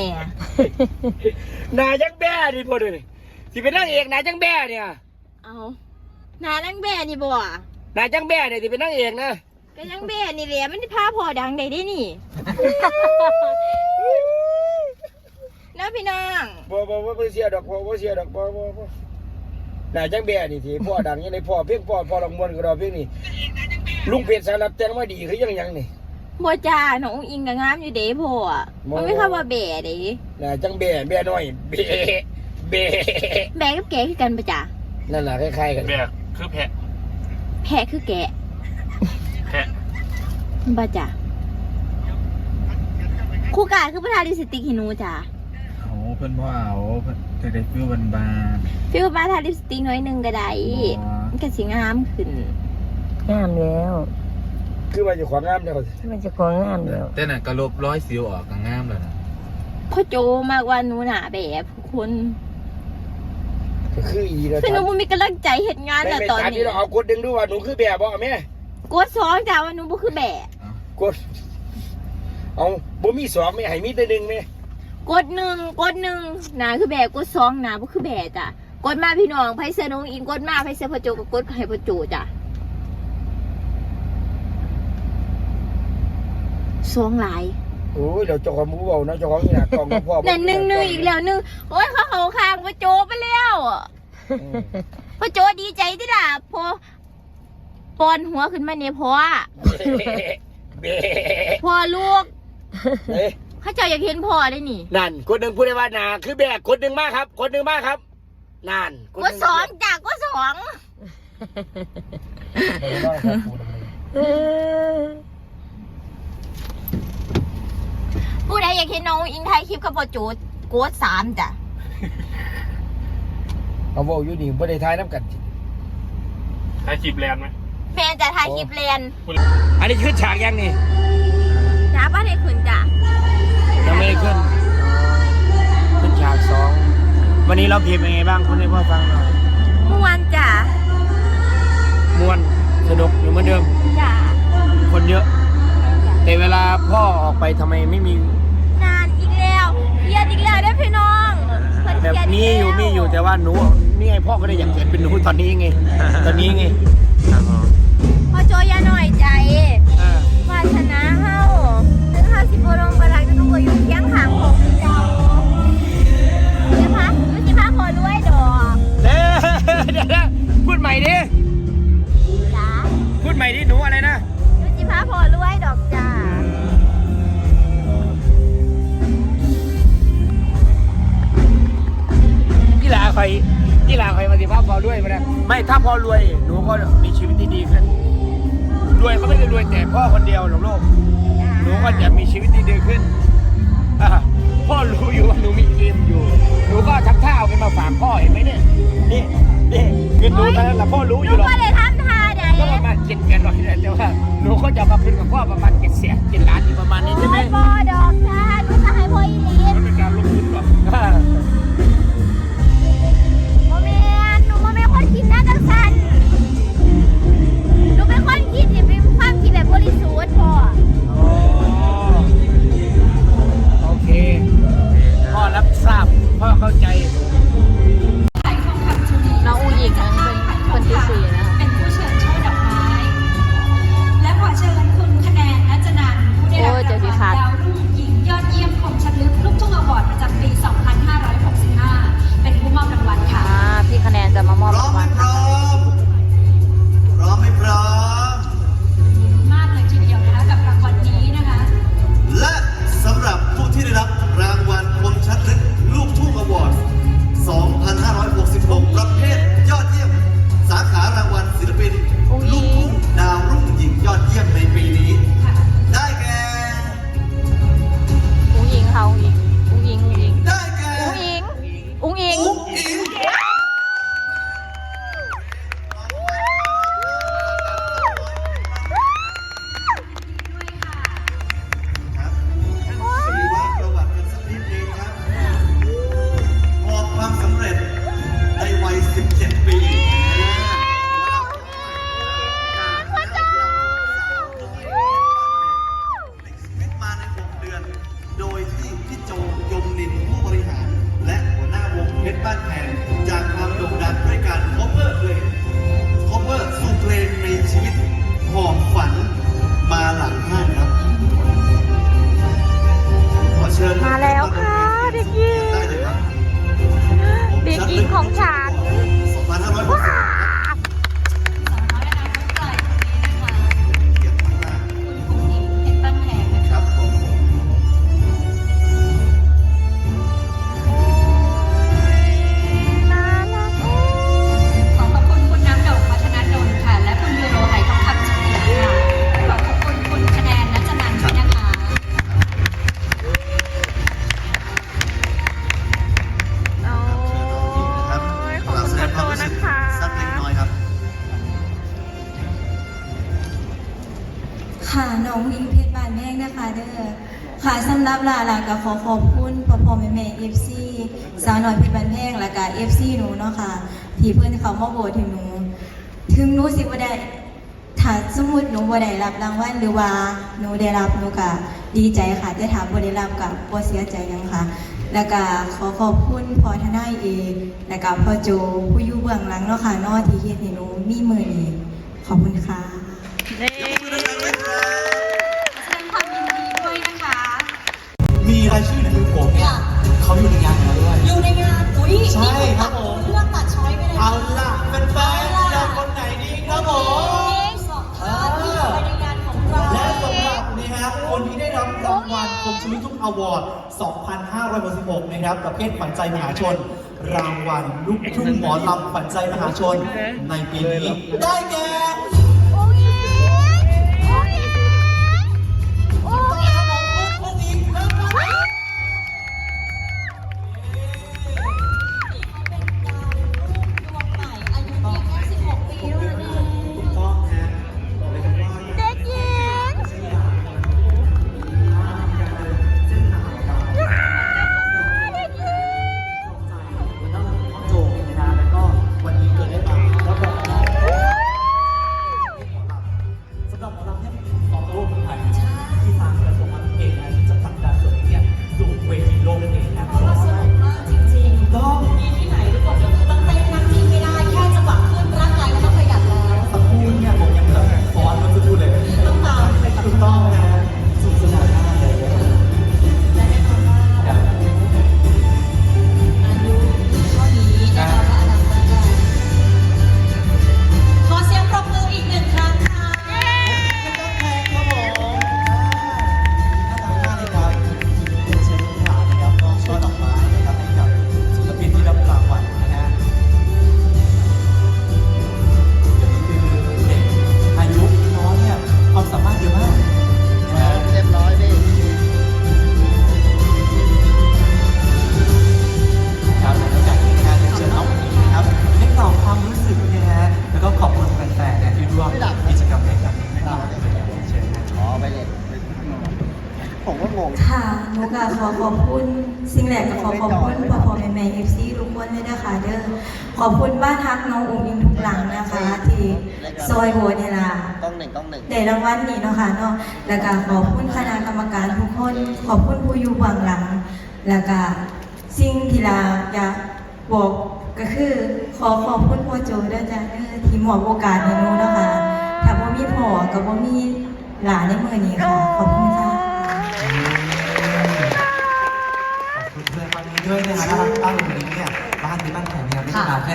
ม่นายจังแบ่ดิพ่อเด้อนี่สิเป็นนางเอกนายจังแบ่เนี่ยเอาหนานังแบ่นี่บ่นายจังแบ่เนี่ยสิเป็นนางเอกนะก็ยังแบ่นี่แหละมันพาพอดังได้เด้นี่ แล้วพี่น้องบ่บ่บ่บ่เสียดอกบ่บ่เสียดอกบ่บ่บ่นายจังแบ่นี่สิพ่อดังยังไงพ่อเพียงพ่อพ่อลองมวนก็ดอกเพียงนี่ลุงเพชรสารรับแต่งมาดีคือยังยังนี่ บ่จ้าน้องอุ้งอิงก็งามอยู่เด้พ่ออะบ่มันไม่คำว่าแบ่เด้นายจังแบ่แบ่น้อยแบ่แบ่แบ่กับแกะคือกันปะจ้านั่นน่ะคล้ายๆกันแบบคือแพะแพะคือแกะแพะบ่จ้าครูกายคือประธานดิสติกให้หนูจ้าโอ้เพิ่นพ่อเอาเพิ่นจะได้ฟิวบานบานฟิวประธานดิสติกน้อยหนึงก็ได้อ๋อมันก็สิงามขึ้นงามแล้ว คือว่าเจะของงามเด้อมันจะของงามแล้วแต่น่ะกระลบร้อยสิวออกก็งามแล้วนะพ่อโจมากกว่าหนูหนาแบบคนก็คืออีแล้วคือหนูบ่มีกำลังใจเฮ็ดงานไม่แล้วไม่ตอนตามนี้ที่เราเอากดดึงดูว่าหนูคือแบบบ่แม่กดสองจ้าว่าหนูบ่คือแบบกด เอาบ่มีสองไม่ให้มีแต่หนึ่งแม่กดหนึ่งกดหนึ่งหนาคือแบบกดสองหนาบ่คือแบบจ้ะกดมาพี่น้องไผเสนองอิงกดมาไผเสพ่อโจก็กดให้พ่อโจจ้ะ สองหลายโอ้ยเราเจ้าของหมูเบานะเจ้าของนี่นะกองกับพ่อนั่นหนึ่งหนึ่งอีกแล้วหนึ่งโอ้ยเขาเขาข้างพ่อโจไปแล้วอะอืมพ่อโจดีใจที่ล่ะพอปอนหัวขึ้นมาเนี่ยพอเบ้พอลูกเอ้ยเขาเจ้าอยากเห็นพ่อได้นี่นั่นกดหนึ่งพูดได้ว่านาคือแบกกดหนึ่งมากครับกดหนึ่งมากครับนั่นกดสองจ้ะกดสอง เออได้ครับพูดได้ เออ ผู้ใดอยากเห็นน้องอิงไทยคลิปกับพ่อโจกดสามจ้ะเอาเว่าอยู่นี่บ่ได้ทายน้ำกัน ใช้จีบแลนด์ไหมแฟนจะถ่ายคลิปเรียนอันนี้ขึ้นฉากยังนี่จ้าป้าได้ขึ้นจ้ะยังไม่ได้ขึ้น ขึ้นฉากสอง วันนี้เราพิมพ์ยังไงบ้างคุณให้พ่อฟังหน่อยเมื่อวานจ้ะม่วนสนุกอยู่เหมือนเดิม จ้ะคนเยอะ แต่เวลาพ่อออกไปทำไมไม่มี นานอีกแล้วเครียดอีกแล้วเด้อพี่น้องเพิ่น แบบเครียดมีอยู่มีอยู่แต่ว่าหนูนี่ไงพ่อก็ได้อยากเกิดเป็นหนูตอนนี้ไง ตอนนี้ไงครับผมพ่อโจอย่าหน่อยใจอ่าวาชนะเฮาถึงเฮาสิบ่ลงไปรักจะดูว่าอยู่เคียงข้างขอ ไม่ถ้าพ่อรวยหนูก็มีชีวิตที่ดีขึ้นรวยก็ไม่ได้รวยแต่พ่อคนเดียวหรอกลูกหนูก็จะมีชีวิตที่ดีขึ้นอะพ่อรู้อยู่ว่าหนูมีเกมอยู่หนูก็ทำท่าเอาเงินมาฝากพ่อเห็นไหมเนี่ยนี่นี่เงินหนูตอนนั้นแหละพ่อรู้อหนูยู่หรอกก็เลยทำท่าใดก็ประมาณเจ็ดแสนร้อยแต่ว่าหนูก็จะมาคืนกับพ่อประมาณเจ็ดแสนเจ็ดล้านอยู่ประมาณนี้ใช่ไหม ค่ะสำหรับลาลาก็ขอขอบคุณพ่อพ่อแม่แม่เอฟซีสาวหน่อยเพี่บันแพงแล้วก็เอฟซีหนูเนาะค่ะที่เพื่อนเขามาโหวตถึงหนู ถึงหนูสิบ่ได้ถ้าสมมติหนูบ่ได้รับรางวัลหรือว่าหนูได้รับหนูก็ดีใจค่ะแต่ถ้าบ่ได้รับก็บ่เสียใจยังค่ะ แล้วก็ขอขอบคุณพ่อทนายเอกแล้วก็พ่อโจผู้อยู่เบื้องหลังเนาะค่ะนาะที่เฮ็ดให้หนูมีมือนี้ขอบคุณค่ะ เขาอยู่ในงานแล้วด้วย อยู่ในงานอุ้ยใช่ครับผม เลือกตัดช้อยไปเลยเอาล่ะเป็นแฟนๆจะคนไหนดีครับผมสองท่านที่อยู่ในงานของเราและสำหรับนะครับคนที่ได้รับรางวัลคมชลุทุกอวอร์ด 2566 นะครับ ประเภทขวัญใจมหาชน รางวัลลูกทุ่งหมอลำขวัญใจมหาชน ในปีนี้ ได้แก่ ขอขอบคุณพ่อพ่อแม่แม่เอฟซีทุกคนเลยนะคะเด้อขอบคุณบ้านทักน้องอุ้งอิงทุกหลังนะคะ ที่ซอยโบเนี่ยล่ะต้องหนึ่งต้องหนึ่งได้รางวัลนี้เนาะค่ะเนาะแล้วก็ขอบคุณคณะกรรมการทุกคน ขอบคุณผู้อยู่เบื้องหลัง แล้วก็สิ่งที่เราอยากบอกก็คือขอขอบคุณพ่อโจด้วยจ้ะเด้อที่มอบโอกาสให้หนูเนาะค่ะถ้าบ่มีพ่อก็บ่มีหลานในมือนี้ค่ะขอบคุณค่ะ ขอบคุณเพื่อนบ้านนี้ด้วยนะฮะน่ารักมากเลยวันนี้เนี่ยบ้านที่บ้านแข็งเนี่ยไม่ใช่มาแค่